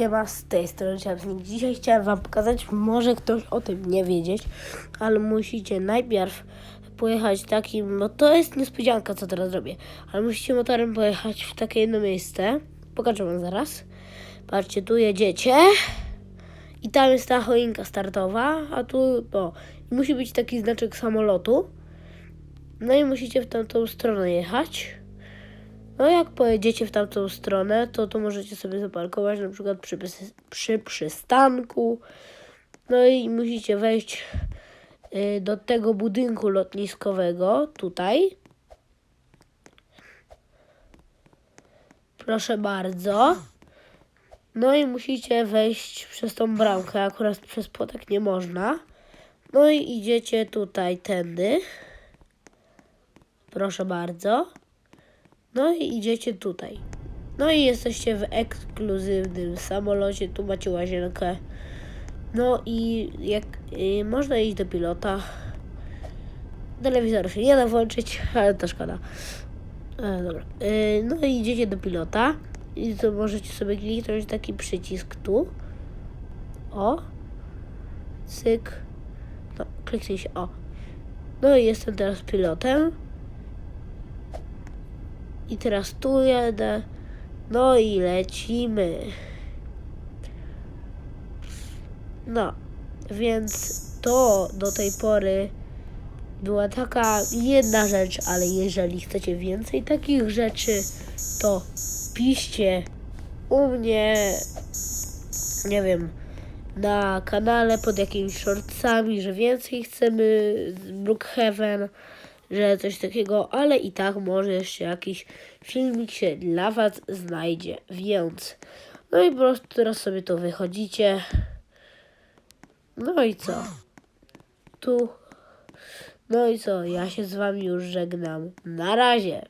Siema, z tej strony Czapsnik. Dzisiaj chciałem wam pokazać, może ktoś o tym nie wiedzieć, ale musicie najpierw pojechać takim, no to jest niespodzianka, co teraz zrobię, ale musicie motorem pojechać w takie jedno miejsce. Pokażę wam zaraz. Patrzcie, tu jedziecie i tam jest ta choinka startowa, a tu, no, musi być taki znaczek samolotu. No i musicie w tamtą stronę jechać. No jak pojedziecie w tamtą stronę, to to możecie sobie zaparkować na przykład przy, przy, przy przystanku. No i musicie wejść y, do tego budynku lotniskowego tutaj. Proszę bardzo. No i musicie wejść przez tą bramkę, akurat przez płotek nie można. No i idziecie tutaj tędy. Proszę bardzo. No i idziecie tutaj. No i jesteście w ekskluzywnym samolocie. Tu macie łazienkę. No i jak y, można iść do pilota. Telewizor się nie da włączyć, ale to szkoda. E, dobra. Y, no i idziecie do pilota. I to możecie sobie kliknąć taki przycisk tu. O. Cyk. No, kliknij się. O. No i jestem teraz pilotem. I teraz tu jedę. No i lecimy. No, więc to do tej pory była taka jedna rzecz, ale jeżeli chcecie więcej takich rzeczy, to piszcie u mnie, nie wiem, na kanale pod jakimiś shortsami, że więcej chcemy z Brookhaven, że coś takiego, ale i tak może jeszcze jakiś filmik się dla Was znajdzie, więc no i po prostu teraz sobie to wychodzicie. No i co? Tu. No i co? Ja się z Wami już żegnam. Na razie.